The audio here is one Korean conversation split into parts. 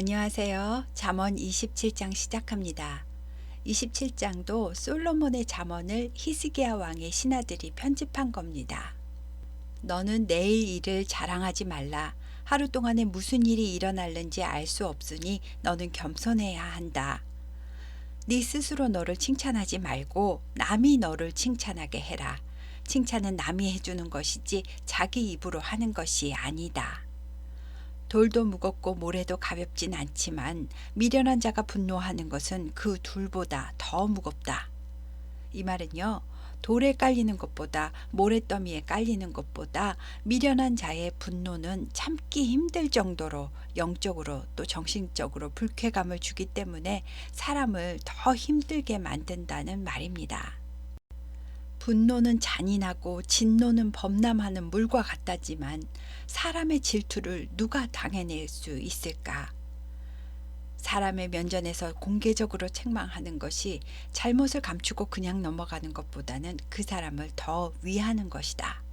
안녕하세요. 잠언 27장 시작합니다. 27장도 솔로몬의 잠언을 히스기야 왕의 신하들이 편집한 겁니다. 너는 내일 일을 자랑하지 말라. 하루 동안에 무슨 일이 일어날는지 알 수 없으니 너는 겸손해야 한다. 네 스스로 너를 칭찬하지 말고 남이 너를 칭찬하게 해라. 칭찬은 남이 해주는 것이지 자기 입으로 하는 것이 아니다. 돌도 무겁고 모래도 가볍진 않지만 미련한 자가 분노하는 것은 그 둘보다 더 무겁다. 이 말은요. 돌에 깔리는 것보다 모래더미에 깔리는 것보다 미련한 자의 분노는 참기 힘들 정도로 영적으로 또 정신적으로 불쾌감을 주기 때문에 사람을 더 힘들게 만든다는 말입니다. 분노는 잔인하고 진노는 범람하는 물과 같다지만 사람의 질투를 누가 당해낼 수 있을까? 사람의 면전에서 공개적으로 책망하는 것이 잘못을 감추고 그냥 넘어가는 것보다는 그 사람을 더 위하는 것이다.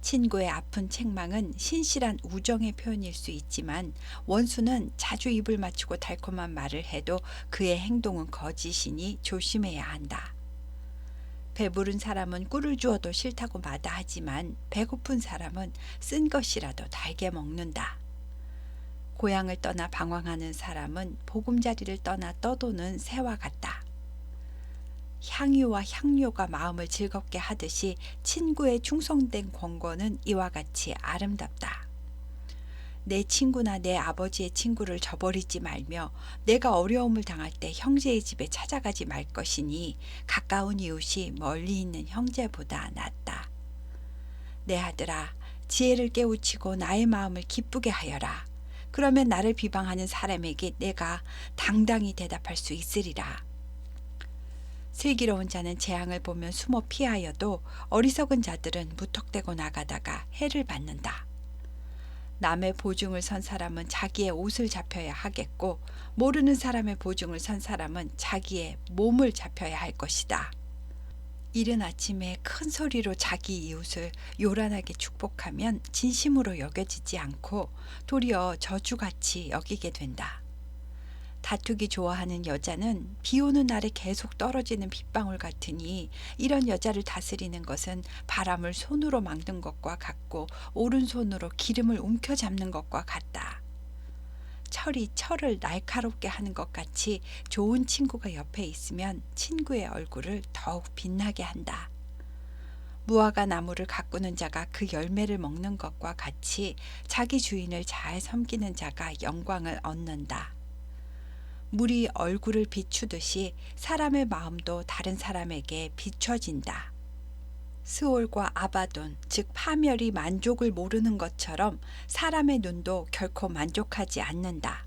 친구의 아픈 책망은 신실한 우정의 표현일 수 있지만 원수는 자주 입을 맞추고 달콤한 말을 해도 그의 행동은 거짓이니 조심해야 한다. 배부른 사람은 꿀을 주어도 싫다고 마다하지만 배고픈 사람은 쓴 것이라도 달게 먹는다. 고향을 떠나 방황하는 사람은 보금자리를 떠나 떠도는 새와 같다. 향유와 향료가 마음을 즐겁게 하듯이 친구의 충성된 권고는 이와 같이 아름답다. 내 친구나 내 아버지의 친구를 저버리지 말며 내가 어려움을 당할 때 형제의 집에 찾아가지 말 것이니 가까운 이웃이 멀리 있는 형제보다 낫다. 내 아들아, 지혜를 깨우치고 나의 마음을 기쁘게 하여라. 그러면 나를 비방하는 사람에게 내가 당당히 대답할 수 있으리라. 슬기로운 자는 재앙을 보면 숨어 피하여도 어리석은 자들은 무턱대고 나가다가 해를 받는다. 남의 보증을 선 사람은 자기의 옷을 잡혀야 하겠고 모르는 사람의 보증을 선 사람은 자기의 몸을 잡혀야 할 것이다. 이른 아침에 큰 소리로 자기 이웃을 요란하게 축복하면 진심으로 여겨지지 않고 도리어 저주같이 여기게 된다. 다투기 좋아하는 여자는 비 오는 날에 계속 떨어지는 빗방울 같으니 이런 여자를 다스리는 것은 바람을 손으로 막는 것과 같고 오른손으로 기름을 움켜 잡는 것과 같다. 철이 철을 날카롭게 하는 것 같이 좋은 친구가 옆에 있으면 친구의 얼굴을 더욱 빛나게 한다. 무화과 나무를 가꾸는 자가 그 열매를 먹는 것과 같이 자기 주인을 잘 섬기는 자가 영광을 얻는다. 물이 얼굴을 비추듯이 사람의 마음도 다른 사람에게 비춰진다. 스올과 아바돈, 즉 파멸이 만족을 모르는 것처럼 사람의 눈도 결코 만족하지 않는다.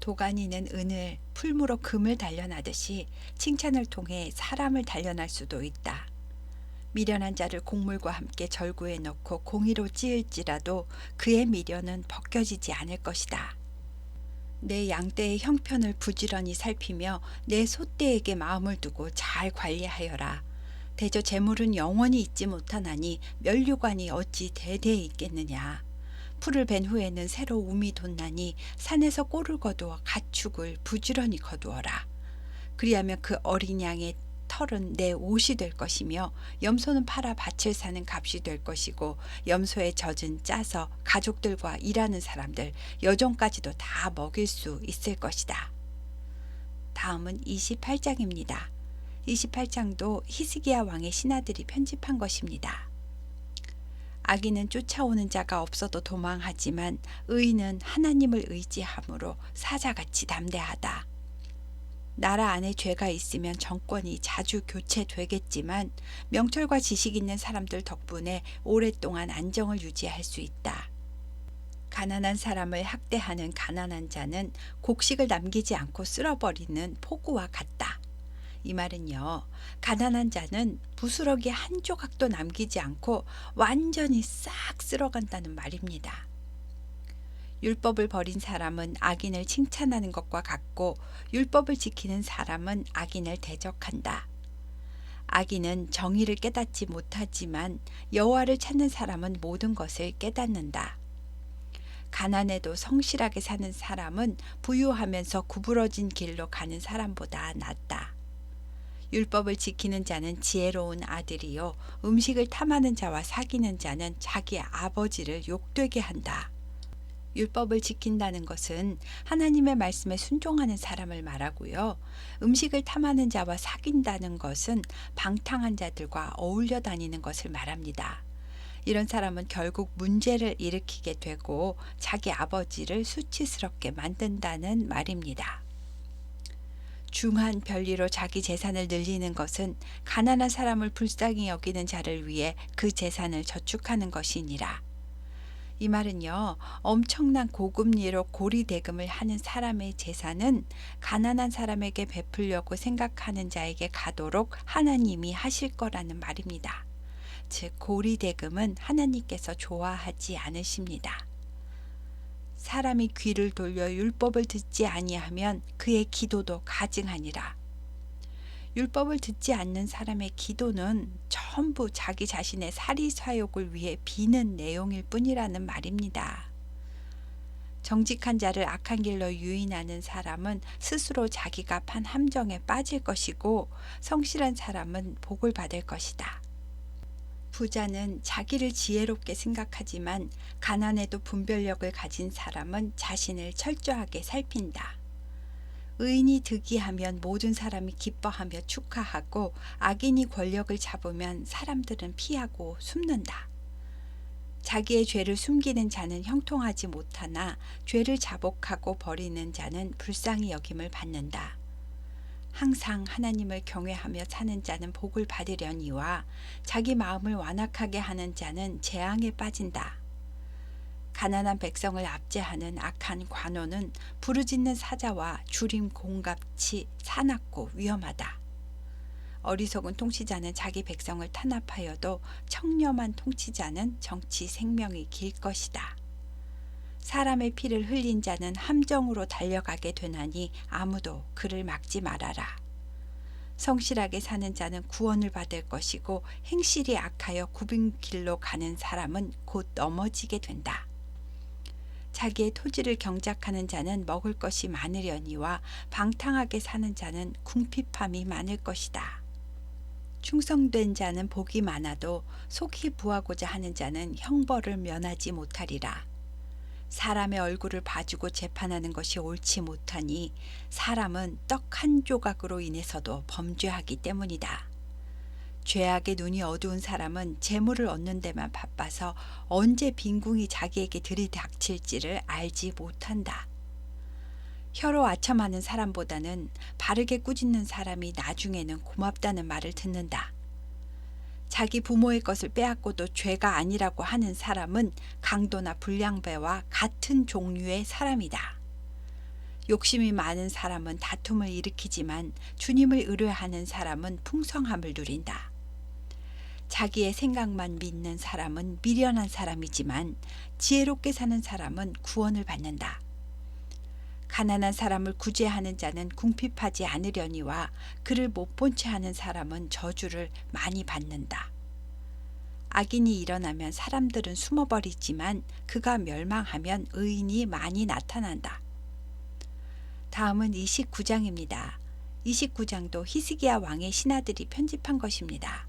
도가니는 은을, 풀무로 금을 단련하듯이 칭찬을 통해 사람을 단련할 수도 있다. 미련한 자를 곡물과 함께 절구에 넣고 공의로 찌을지라도 그의 미련은 벗겨지지 않을 것이다. 내 양떼의 형편을 부지런히 살피며 내 소떼에게 마음을 두고 잘 관리하여라. 대저 재물은 영원히 있지 못하나니 멸류관이 어찌 대대에 있겠느냐. 풀을 벤 후에는 새로 움이 돋나니 산에서 꼴을 거두어 가축을 부지런히 거두어라. 그리하면 그 어린 양의 털은 내 옷이 될 것이며 염소는 팔아 밭을 사는 값이 될 것이고 염소의 젖은 짜서 가족들과 일하는 사람들 여종까지도 다 먹일 수 있을 것이다. 다음은 28장입니다. 28장도 히스기야 왕의 신하들이 편집한 것입니다. 악인은 쫓아오는 자가 없어도 도망하지만 의인은 하나님을 의지함으로 사자같이 담대하다. 나라 안에 죄가 있으면 정권이 자주 교체되겠지만 명철과 지식 있는 사람들 덕분에 오랫동안 안정을 유지할 수 있다. 가난한 사람을 학대하는 가난한 자는 곡식을 남기지 않고 쓸어버리는 폭우와 같다. 이 말은요, 가난한 자는 부스러기 한 조각도 남기지 않고 완전히 싹 쓸어간다는 말입니다. 율법을 버린 사람은 악인을 칭찬하는 것과 같고 율법을 지키는 사람은 악인을 대적한다. 악인은 정의를 깨닫지 못하지만 여호와를 찾는 사람은 모든 것을 깨닫는다. 가난해도 성실하게 사는 사람은 부유하면서 구부러진 길로 가는 사람보다 낫다. 율법을 지키는 자는 지혜로운 아들이요 음식을 탐하는 자와 사귀는 자는 자기 아버지를 욕되게 한다. 율법을 지킨다는 것은 하나님의 말씀에 순종하는 사람을 말하고요. 음식을 탐하는 자와 사귄다는 것은 방탕한 자들과 어울려 다니는 것을 말합니다. 이런 사람은 결국 문제를 일으키게 되고 자기 아버지를 수치스럽게 만든다는 말입니다. 중한 별리로 자기 재산을 늘리는 것은 가난한 사람을 불쌍히 여기는 자를 위해 그 재산을 저축하는 것이니라. 이 말은요, 엄청난 고금리로 고리대금을 하는 사람의 재산은 가난한 사람에게 베풀려고 생각하는 자에게 가도록 하나님이 하실 거라는 말입니다. 즉, 고리대금은 하나님께서 좋아하지 않으십니다. 사람이 귀를 돌려 율법을 듣지 아니하면 그의 기도도 가증하니라. 율법을 듣지 않는 사람의 기도는 전부 자기 자신의 사리 사욕을 위해 비는 내용일 뿐이라는 말입니다. 정직한 자를 악한 길로 유인하는 사람은 스스로 자기가 판 함정에 빠질 것이고 성실한 사람은 복을 받을 것이다. 부자는 자기를 지혜롭게 생각하지만 가난에도 분별력을 가진 사람은 자신을 철저하게 살핀다. 의인이 득이하면 모든 사람이 기뻐하며 축하하고 악인이 권력을 잡으면 사람들은 피하고 숨는다. 자기의 죄를 숨기는 자는 형통하지 못하나 죄를 자복하고 버리는 자는 불쌍히 여김을 받는다. 항상 하나님을 경외하며 사는 자는 복을 받으려니와 자기 마음을 완악하게 하는 자는 재앙에 빠진다. 가난한 백성을 압제하는 악한 관원은 부르짖는 사자와 주림 공같이 사납고 위험하다. 어리석은 통치자는 자기 백성을 탄압하여도 청렴한 통치자는 정치 생명이 길 것이다. 사람의 피를 흘린 자는 함정으로 달려가게 되나니 아무도 그를 막지 말아라. 성실하게 사는 자는 구원을 받을 것이고 행실이 악하여 굽은 길로 가는 사람은 곧 넘어지게 된다. 자기의 토지를 경작하는 자는 먹을 것이 많으려니와 방탕하게 사는 자는 궁핍함이 많을 것이다. 충성된 자는 복이 많아도 속히 부하고자 하는 자는 형벌을 면하지 못하리라. 사람의 얼굴을 봐주고 재판하는 것이 옳지 못하니 사람은 떡 한 조각으로 인해서도 범죄하기 때문이다. 죄악의 눈이 어두운 사람은 재물을 얻는 데만 바빠서 언제 빈궁이 자기에게 들이닥칠지를 알지 못한다. 혀로 아첨하는 사람보다는 바르게 꾸짖는 사람이 나중에는 고맙다는 말을 듣는다. 자기 부모의 것을 빼앗고도 죄가 아니라고 하는 사람은 강도나 불량배와 같은 종류의 사람이다. 욕심이 많은 사람은 다툼을 일으키지만 주님을 의뢰하는 사람은 풍성함을 누린다. 자기의 생각만 믿는 사람은 미련한 사람이지만 지혜롭게 사는 사람은 구원을 받는다. 가난한 사람을 구제하는 자는 궁핍하지 않으려니와 그를 못 본 채 하는 사람은 저주를 많이 받는다. 악인이 일어나면 사람들은 숨어버리지만 그가 멸망하면 의인이 많이 나타난다. 다음은 29장입니다. 29장도 히스기야 왕의 신하들이 편집한 것입니다.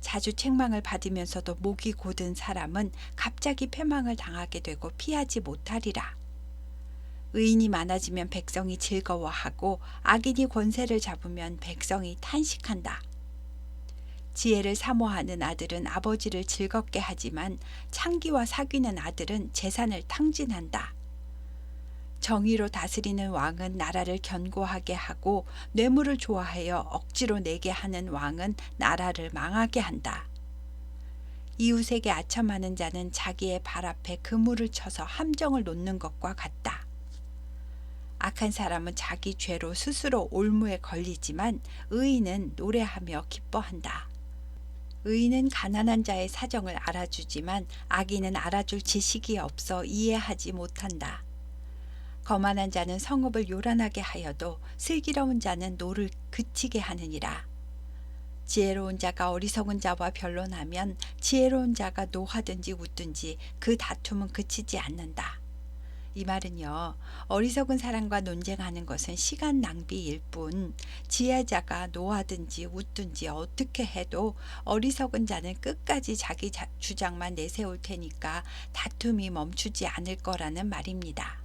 자주 책망을 받으면서도 목이 고든 사람은 갑자기 패망을 당하게 되고 피하지 못하리라. 의인이 많아지면 백성이 즐거워하고 악인이 권세를 잡으면 백성이 탄식한다. 지혜를 사모하는 아들은 아버지를 즐겁게 하지만 창기와 사귀는 아들은 재산을 탕진한다. 정의로 다스리는 왕은 나라를 견고하게 하고 뇌물을 좋아하여 억지로 내게 하는 왕은 나라를 망하게 한다. 이웃에게 아첨하는 자는 자기의 발 앞에 그물을 쳐서 함정을 놓는 것과 같다. 악한 사람은 자기 죄로 스스로 올무에 걸리지만 의인은 노래하며 기뻐한다. 의인은 가난한 자의 사정을 알아주지만 악인은 알아줄 지식이 없어 이해하지 못한다. 거만한 자는 성읍을 요란하게 하여도 슬기로운 자는 노를 그치게 하느니라. 지혜로운 자가 어리석은 자와 변론하면 지혜로운 자가 노하든지 웃든지 그 다툼은 그치지 않는다. 이 말은요, 어리석은 사람과 논쟁하는 것은 시간 낭비일 뿐, 지혜자가 노하든지 웃든지 어떻게 해도 어리석은 자는 끝까지 자기 자- 주장만 내세울 테니까 다툼이 멈추지 않을 거라는 말입니다.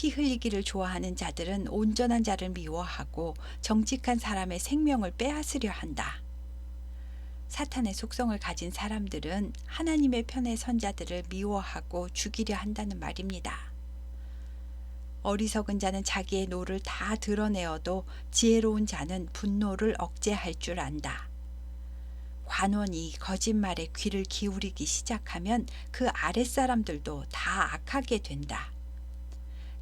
피 흘리기를 좋아하는 자들은 온전한 자를 미워하고 정직한 사람의 생명을 빼앗으려 한다. 사탄의 속성을 가진 사람들은 하나님의 편의 선자들을 미워하고 죽이려 한다는 말입니다. 어리석은 자는 자기의 노를 다 드러내어도 지혜로운 자는 분노를 억제할 줄 안다. 관원이 거짓말에 귀를 기울이기 시작하면 그 아랫사람들도 다 악하게 된다.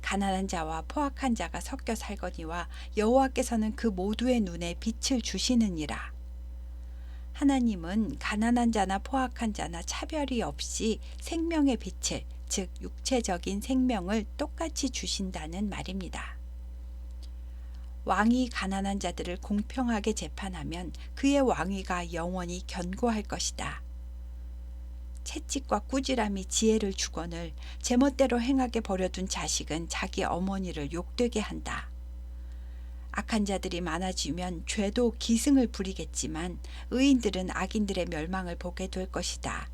가난한 자와 포악한 자가 섞여 살거니와 여호와께서는 그 모두의 눈에 빛을 주시느니라. 하나님은 가난한 자나 포악한 자나 차별이 없이 생명의 빛을 즉 육체적인 생명을 똑같이 주신다는 말입니다. 왕이 가난한 자들을 공평하게 재판하면 그의 왕위가 영원히 견고할 것이다. 채찍과 꾸지람이 지혜를 주거늘 제멋대로 행하게 버려둔 자식은 자기 어머니를 욕되게 한다. 악한 자들이 많아지면 죄도 기승을 부리겠지만 의인들은 악인들의 멸망을 보게 될 것이다.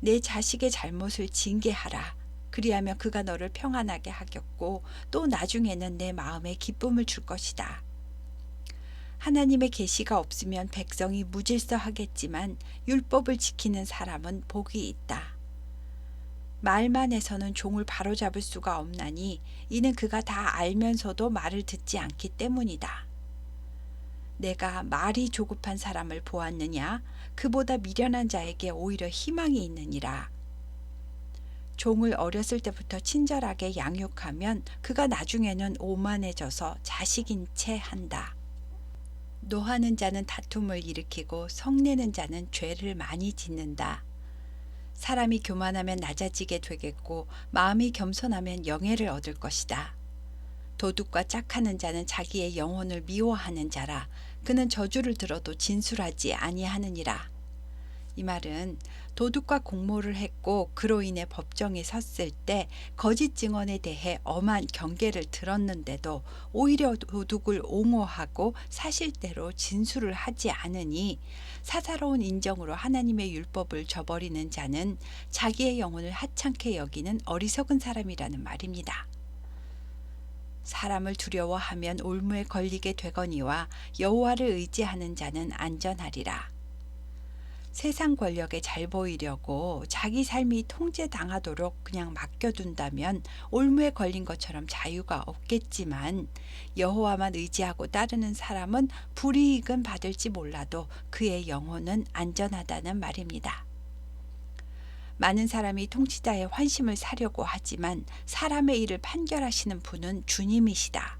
내 자식의 잘못을 징계하라. 그리하면 그가 너를 평안하게 하겠고 또 나중에는 내 마음에 기쁨을 줄 것이다. 하나님의 계시가 없으면 백성이 무질서하겠지만 율법을 지키는 사람은 복이 있다. 말만 해서는 종을 바로잡을 수가 없나니 이는 그가 다 알면서도 말을 듣지 않기 때문이다. 내가 말이 조급한 사람을 보았느냐 그보다 미련한 자에게 오히려 희망이 있느니라. 종을 어렸을 때부터 친절하게 양육하면 그가 나중에는 오만해져서 자식인 채 한다. 노하는 자는 다툼을 일으키고 성내는 자는 죄를 많이 짓는다. 사람이 교만하면 낮아지게 되겠고 마음이 겸손하면 영예를 얻을 것이다. 도둑과 짝하는 자는 자기의 영혼을 미워하는 자라 그는 저주를 들어도 진술하지 아니하느니라. 이 말은 도둑과 공모를 했고 그로 인해 법정에 섰을 때 거짓 증언에 대해 엄한 경계를 들었는데도 오히려 도둑을 옹호하고 사실대로 진술을 하지 않으니 사사로운 인정으로 하나님의 율법을 저버리는 자는 자기의 영혼을 하찮게 여기는 어리석은 사람이라는 말입니다. 사람을 두려워하면 올무에 걸리게 되거니와 여호와를 의지하는 자는 안전하리라. 세상 권력에 잘 보이려고 자기 삶이 통제당하도록 그냥 맡겨둔다면 올무에 걸린 것처럼 자유가 없겠지만 여호와만 의지하고 따르는 사람은 불이익은 받을지 몰라도 그의 영혼은 안전하다는 말입니다. 많은 사람이 통치자의 환심을 사려고 하지만 사람의 일을 판결하시는 분은 주님이시다.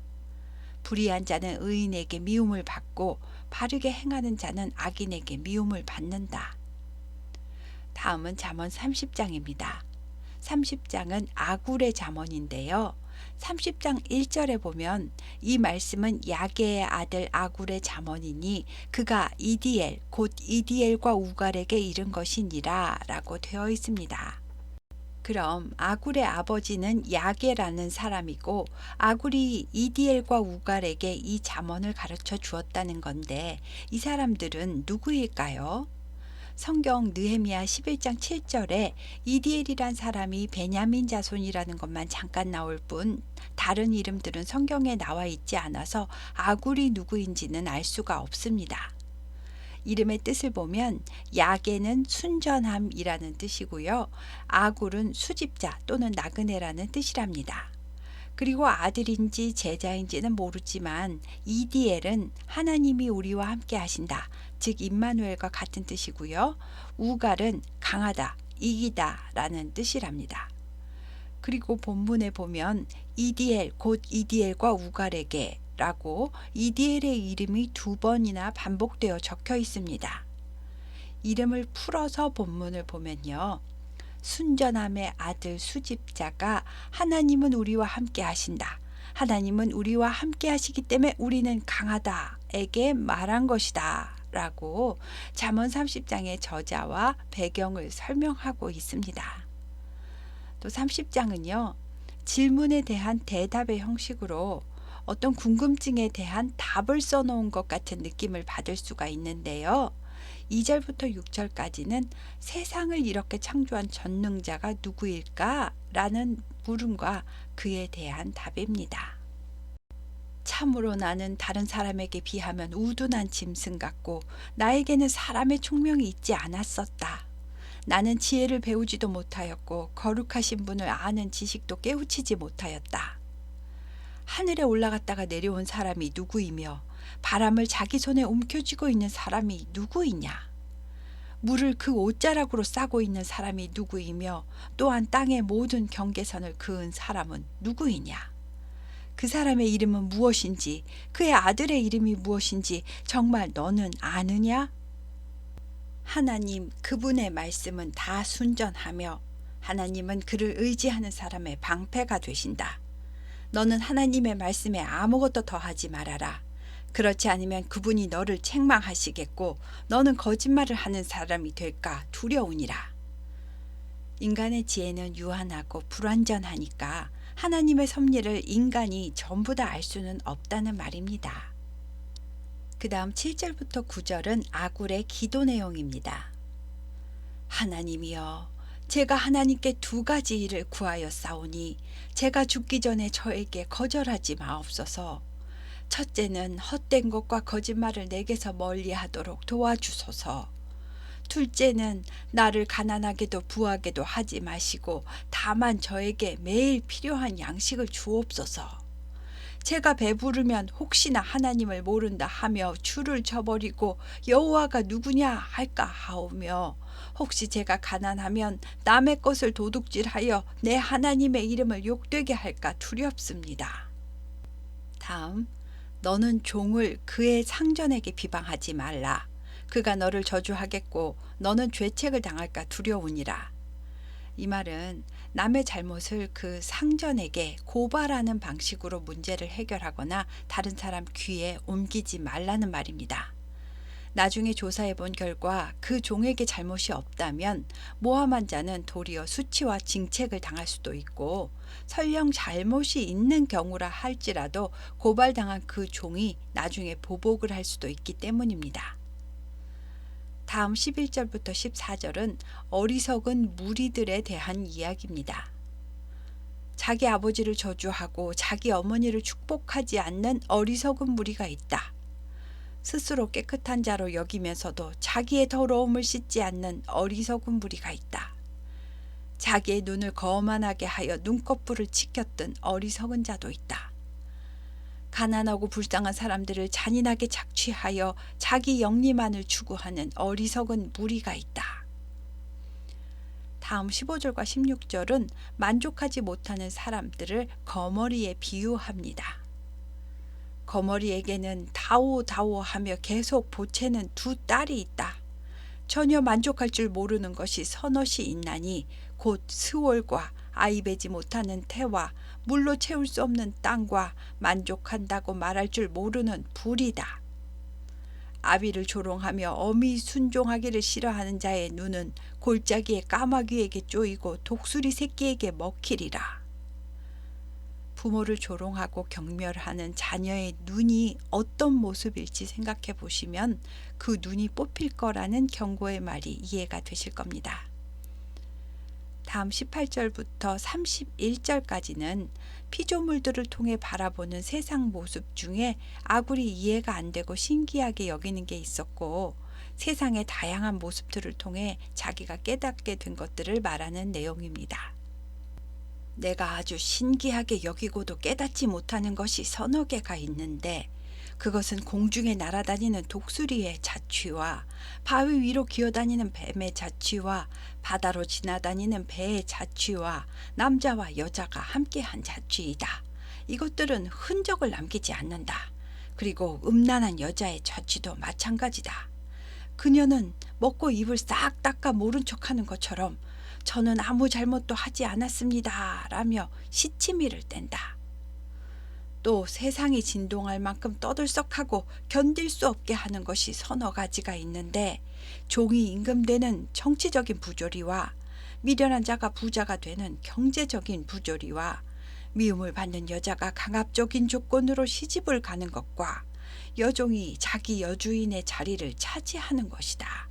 불의한 자는 의인에게 미움을 받고 바르게 행하는 자는 악인에게 미움을 받는다. 다음은 잠언 30장입니다. 30장은 아굴의 잠언인데요. 30장 1절에 보면 이 말씀은 야게의 아들 아굴의 잠언이니 그가 이디엘 곧 이디엘과 우갈에게 이른 것이니라 라고 되어 있습니다. 그럼 아굴의 아버지는 야게라는 사람이고 아굴이 이디엘과 우갈에게 이 잠언을 가르쳐 주었다는 건데 이 사람들은 누구일까요? 성경 느헤미야 11장 7절에 이디엘이란 사람이 베냐민 자손이라는 것만 잠깐 나올 뿐 다른 이름들은 성경에 나와 있지 않아서 아굴이 누구인지는 알 수가 없습니다. 이름의 뜻을 보면 야게는 순전함이라는 뜻이고요. 아굴은 수집자 또는 나그네라는 뜻이랍니다. 그리고 아들인지 제자인지는 모르지만 이디엘은 하나님이 우리와 함께 하신다. 즉 임마누엘과 같은 뜻이고요. 우갈은 강하다, 이기다라는 뜻이랍니다. 그리고 본문에 보면 이디엘 곧 이디엘과 우갈에게 라고 이디엘의 이름이 두 번이나 반복되어 적혀 있습니다. 이름을 풀어서 본문을 보면요. 순전함의 아들 수집자가 하나님은 우리와 함께 하신다. 하나님은 우리와 함께 하시기 때문에 우리는 강하다. 노아에게 말한 것이다. 라고 잠언 30장의 저자와 배경을 설명하고 있습니다. 또 30장은요. 질문에 대한 대답의 형식으로 어떤 궁금증에 대한 답을 써놓은 것 같은 느낌을 받을 수가 있는데요. 2절부터 6절까지는 세상을 이렇게 창조한 전능자가 누구일까? 라는 물음과 그에 대한 답입니다. 참으로 나는 다른 사람에게 비하면 우둔한 짐승 같고 나에게는 사람의 총명이 있지 않았었다. 나는 지혜를 배우지도 못하였고 거룩하신 분을 아는 지식도 깨우치지 못하였다. 하늘에 올라갔다가 내려온 사람이 누구이며 바람을 자기 손에 움켜쥐고 있는 사람이 누구이냐? 물을 그 옷자락으로 싸고 있는 사람이 누구이며 또한 땅의 모든 경계선을 그은 사람은 누구이냐? 그 사람의 이름은 무엇인지 그의 아들의 이름이 무엇인지 정말 너는 아느냐? 하나님 그분의 말씀은 다 순전하며 하나님은 그를 의지하는 사람의 방패가 되신다. 너는 하나님의 말씀에 아무것도 더하지 말아라. 그렇지 않으면 그분이 너를 책망하시겠고 너는 거짓말을 하는 사람이 될까 두려우니라. 인간의 지혜는 유한하고 불완전하니까 하나님의 섭리를 인간이 전부 다 알 수는 없다는 말입니다. 그 다음 7절부터 9절은 아굴의 기도 내용입니다. 하나님이여, 제가 하나님께 두 가지 일을 구하여 싸우니 제가 죽기 전에 저에게 거절하지 마옵소서. 첫째는 헛된 것과 거짓말을 내게서 멀리하도록 도와주소서. 둘째는 나를 가난하게도 부하게도 하지 마시고 다만 저에게 매일 필요한 양식을 주옵소서. 제가 배부르면 혹시나 하나님을 모른다 하며 주를 저버리고 여호와가 누구냐 할까 하오며 혹시 제가 가난하면 남의 것을 도둑질하여 내 하나님의 이름을 욕되게 할까 두렵습니다. 다음 너는 종을 그의 상전에게 비방하지 말라. 그가 너를 저주하겠고 너는 죄책을 당할까 두려우니라. 이 말은 남의 잘못을 그 상전에게 고발하는 방식으로 문제를 해결하거나 다른 사람 귀에 옮기지 말라는 말입니다. 나중에 조사해 본 결과 그 종에게 잘못이 없다면 모함한 자는 도리어 수치와 징책을 당할 수도 있고 설령 잘못이 있는 경우라 할지라도 고발당한 그 종이 나중에 보복을 할 수도 있기 때문입니다. 다음 11절부터 14절은 어리석은 무리들에 대한 이야기입니다. 자기 아버지를 저주하고 자기 어머니를 축복하지 않는 어리석은 무리가 있다. 스스로 깨끗한 자로 여기면서도 자기의 더러움을 씻지 않는 어리석은 무리가 있다. 자기의 눈을 거만하게 하여 눈꺼풀을 치켰던 어리석은 자도 있다. 가난하고 불쌍한 사람들을 잔인하게 착취하여 자기 영리만을 추구하는 어리석은 무리가 있다. 다음 15절과 16절은 만족하지 못하는 사람들을 거머리에 비유합니다. 거머리에게는 다오 다오 하며 계속 보채는 두 딸이 있다. 전혀 만족할 줄 모르는 것이 서넛이 있나니 곧 스월과 아이 베지 못하는 태와 물로 채울 수 없는 땅과 만족한다고 말할 줄 모르는 불이다. 아비를 조롱하며 어미 순종하기를 싫어하는 자의 눈은 골짜기의 까마귀에게 쪼이고 독수리 새끼에게 먹히리라. 부모를 조롱하고 경멸하는 자녀의 눈이 어떤 모습일지 생각해 보시면 그 눈이 뽑힐 거라는 경고의 말이 이해가 되실 겁니다. 다음 18절부터 31절까지는 피조물들을 통해 바라보는 세상 모습 중에 아굴이 이해가 안 되고 신기하게 여기는 게 있었고 세상의 다양한 모습들을 통해 자기가 깨닫게 된 것들을 말하는 내용입니다. 내가 아주 신기하게 여기고도 깨닫지 못하는 것이 서너 개가 있는데 그것은 공중에 날아다니는 독수리의 자취와 바위 위로 기어다니는 뱀의 자취와 바다로 지나다니는 배의 자취와 남자와 여자가 함께한 자취이다. 이것들은 흔적을 남기지 않는다. 그리고 음란한 여자의 자취도 마찬가지다. 그녀는 먹고 입을 싹 닦아 모른 척하는 것처럼 저는 아무 잘못도 하지 않았습니다. 라며 시치미를 뗀다. 또 세상이 진동할 만큼 떠들썩하고 견딜 수 없게 하는 것이 서너 가지가 있는데 종이 임금되는 정치적인 부조리와 미련한 자가 부자가 되는 경제적인 부조리와 미움을 받는 여자가 강압적인 조건으로 시집을 가는 것과 여종이 자기 여주인의 자리를 차지하는 것이다.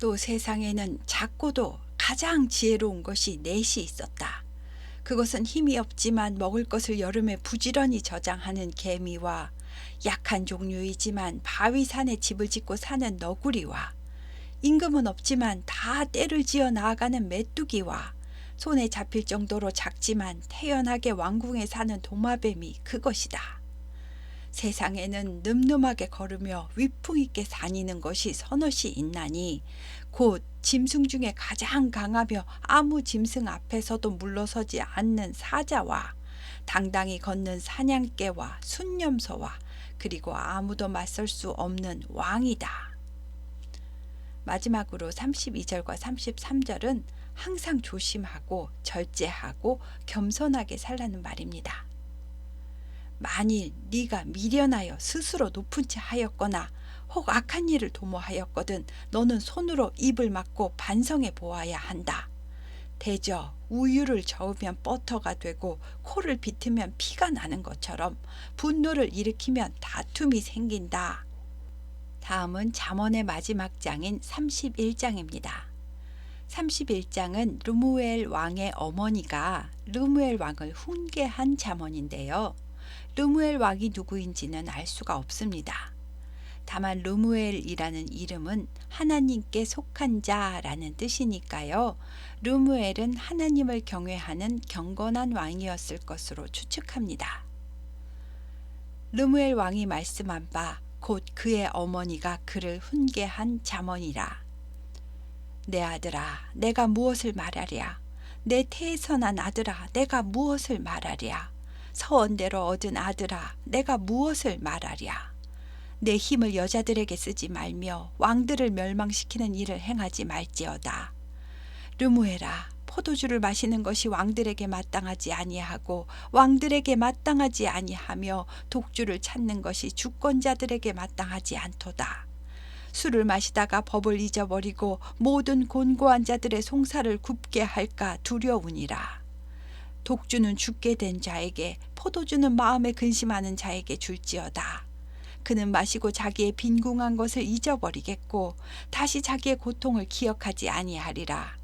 또 세상에는 작고도 가장 지혜로운 것이 넷이 있었다. 그것은 힘이 없지만 먹을 것을 여름에 부지런히 저장하는 개미와 약한 종류이지만 바위산에 집을 짓고 사는 너구리와 임금은 없지만 다 때를 지어 나아가는 메뚜기와 손에 잡힐 정도로 작지만 태연하게 왕궁에 사는 도마뱀이 그것이다. 세상에는 늠름하게 걸으며 위풍 있게 다니는 것이 서너시 있나니 곧 짐승 중에 가장 강하며 아무 짐승 앞에서도 물러서지 않는 사자와 당당히 걷는 사냥개와 순념소와 그리고 아무도 맞설 수 없는 왕이다. 마지막으로 32절과 33절은 항상 조심하고 절제하고 겸손하게 살라는 말입니다. 만일 네가 미련하여 스스로 높은 채 하였거나 혹 악한 일을 도모하였거든 너는 손으로 입을 막고 반성해 보아야 한다. 대저 우유를 저으면 버터가 되고 코를 비트면 피가 나는 것처럼 분노를 일으키면 다툼이 생긴다. 다음은 잠언의 마지막 장인 31장입니다. 31장은 르무엘 왕의 어머니가 르무엘 왕을 훈계한 잠언인데요. 르무엘 왕이 누구인지는 알 수가 없습니다. 다만 르무엘이라는 이름은 하나님께 속한 자라는 뜻이니까요. 르무엘은 하나님을 경외하는 경건한 왕이었을 것으로 추측합니다. 르무엘 왕이 말씀한 바 곧 그의 어머니가 그를 훈계한 잠언이라. 내 아들아, 내가 무엇을 말하랴? 내 태에서 난 아들아, 내가 무엇을 말하랴? 서원대로 얻은 아들아, 내가 무엇을 말하랴? 내 힘을 여자들에게 쓰지 말며 왕들을 멸망시키는 일을 행하지 말지어다. 르무에라, 포도주를 마시는 것이 왕들에게 마땅하지 아니하고 왕들에게 마땅하지 아니하며 독주를 찾는 것이 주권자들에게 마땅하지 않도다. 술을 마시다가 법을 잊어버리고 모든 곤고한 자들의 송사를 굽게 할까 두려우니라. 독주는 죽게 된 자에게 포도주는 마음에 근심하는 자에게 줄지어다. 그는 마시고 자기의 빈궁한 것을 잊어버리겠고 다시 자기의 고통을 기억하지 아니하리라.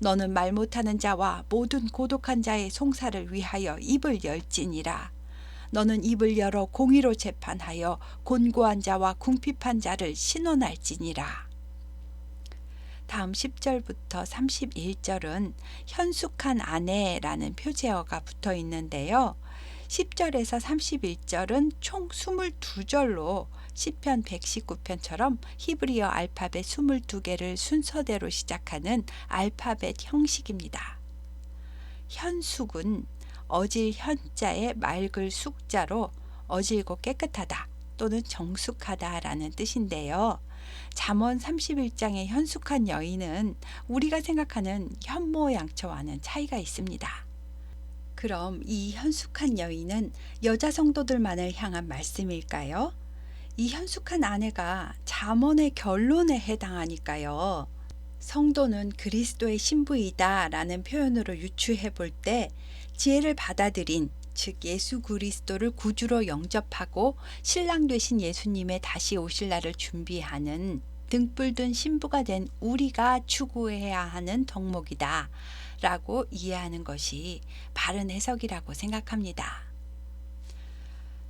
너는 말 못하는 자와 모든 고독한 자의 송사를 위하여 입을 열지니라. 너는 입을 열어 공의로 재판하여 곤고한 자와 궁핍한 자를 신원할지니라. 다음 10절부터 31절은 현숙한 아내라는 표제어가 붙어 있는데요. 10절에서 31절은 총 22절로 시편 119편처럼 히브리어 알파벳 22개를 순서대로 시작하는 알파벳 형식입니다. 현숙은 어질 현자의 맑을 숙자로 어질고 깨끗하다 또는 정숙하다라는 뜻인데요. 잠언 31장의 현숙한 여인은 우리가 생각하는 현모양처와는 차이가 있습니다. 그럼 이 현숙한 여인은 여자 성도들만을 향한 말씀일까요? 이 현숙한 아내가 잠언의 결론에 해당하니까요. 성도는 그리스도의 신부이다 라는 표현으로 유추해 볼 때 지혜를 받아들인 즉 예수 그리스도를 구주로 영접하고 신랑 되신 예수님의 다시 오실 날을 준비하는 등불 든 신부가 된 우리가 추구해야 하는 덕목이다 라고 이해하는 것이 바른 해석이라고 생각합니다.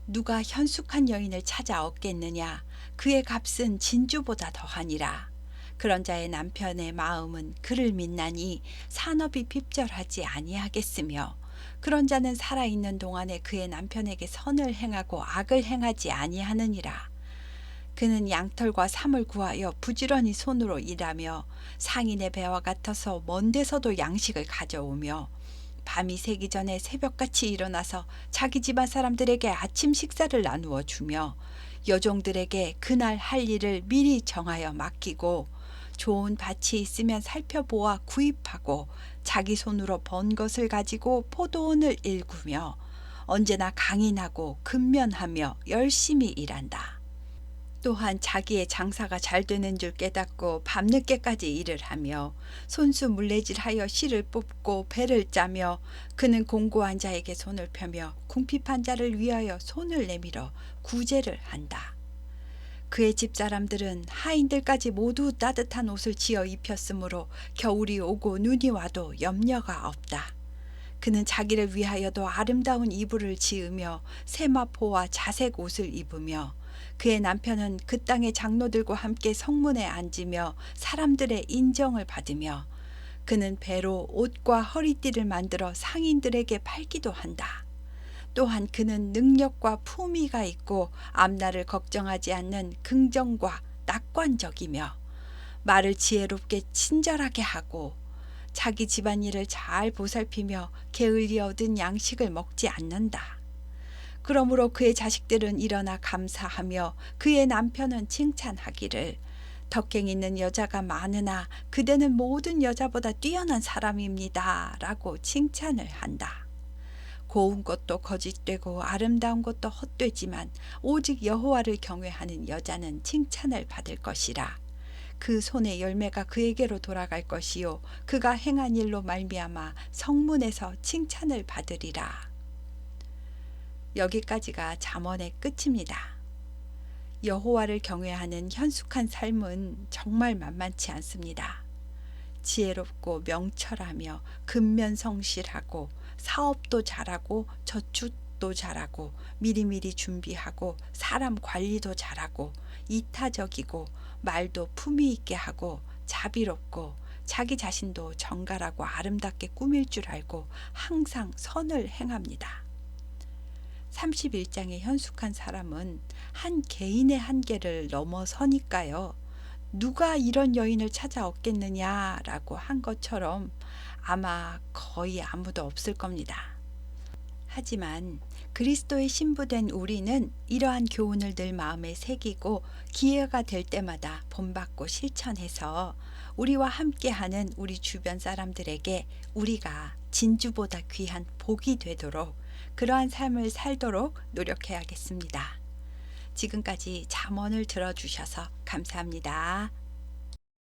누가 현숙한 여인을 찾아 얻겠느냐 그의 값은 진주보다 더하니라 그런 자의 남편의 마음은 그를 믿나니 산업이 핍절하지 아니하겠으며 그런 자는 살아 있는 동안에 그의 남편에게 선을 행하고 악을 행하지 아니하느니라. 그는 양털과 삼을 구하여 부지런히 손으로 일하며 상인의 배와 같아서 먼 데서도 양식을 가져오며 밤이 새기 전에 새벽같이 일어나서 자기 집안 사람들에게 아침 식사를 나누어 주며 여종들에게 그날 할 일을 미리 정하여 맡기고 좋은 밭이 있으면 살펴보아 구입하고 자기 손으로 번 것을 가지고 포도원을 일구며 언제나 강인하고 근면하며 열심히 일한다. 또한 자기의 장사가 잘 되는 줄 깨닫고 밤늦게까지 일을 하며 손수 물레질하여 실을 뽑고 배를 짜며 그는 공고한 자에게 손을 펴며 궁핍한 자를 위하여 손을 내밀어 구제를 한다. 그의 집사람들은 하인들까지 모두 따뜻한 옷을 지어 입혔으므로 겨울이 오고 눈이 와도 염려가 없다. 그는 자기를 위하여도 아름다운 이불을 지으며 세마포와 자색 옷을 입으며 그의 남편은 그 땅의 장로들과 함께 성문에 앉으며 사람들의 인정을 받으며 그는 배로 옷과 허리띠를 만들어 상인들에게 팔기도 한다. 또한 그는 능력과 품위가 있고 앞날을 걱정하지 않는 긍정과 낙관적이며 말을 지혜롭게 친절하게 하고 자기 집안일을 잘 보살피며 게을리 얻은 양식을 먹지 않는다. 그러므로 그의 자식들은 일어나 감사하며 그의 남편은 칭찬하기를 덕행 있는 여자가 많으나 그대는 모든 여자보다 뛰어난 사람입니다. 라고 칭찬을 한다. 고운 것도 거짓되고 아름다운 것도 헛되지만 오직 여호와를 경외하는 여자는 칭찬을 받을 것이라. 그 손의 열매가 그에게로 돌아갈 것이요 그가 행한 일로 말미암아 성문에서 칭찬을 받으리라. 여기까지가 잠언의 끝입니다. 여호와를 경외하는 현숙한 삶은 정말 만만치 않습니다. 지혜롭고 명철하며 근면성실하고 사업도 잘하고 저축도 잘하고 미리미리 준비하고 사람 관리도 잘하고 이타적이고 말도 품위 있게 하고 자비롭고 자기 자신도 정갈하고 아름답게 꾸밀 줄 알고 항상 선을 행합니다. 31장의 현숙한 사람은 한 개인의 한계를 넘어서니까요. 누가 이런 여인을 찾아 얻겠느냐라고 한 것처럼 아마 거의 아무도 없을 겁니다. 하지만 그리스도의 신부된 우리는 이러한 교훈을 늘 마음에 새기고 기회가 될 때마다 본받고 실천해서 우리와 함께하는 우리 주변 사람들에게 우리가 진주보다 귀한 복이 되도록 그러한 삶을 살도록 노력해야겠습니다. 지금까지 잠언을 들어주셔서 감사합니다.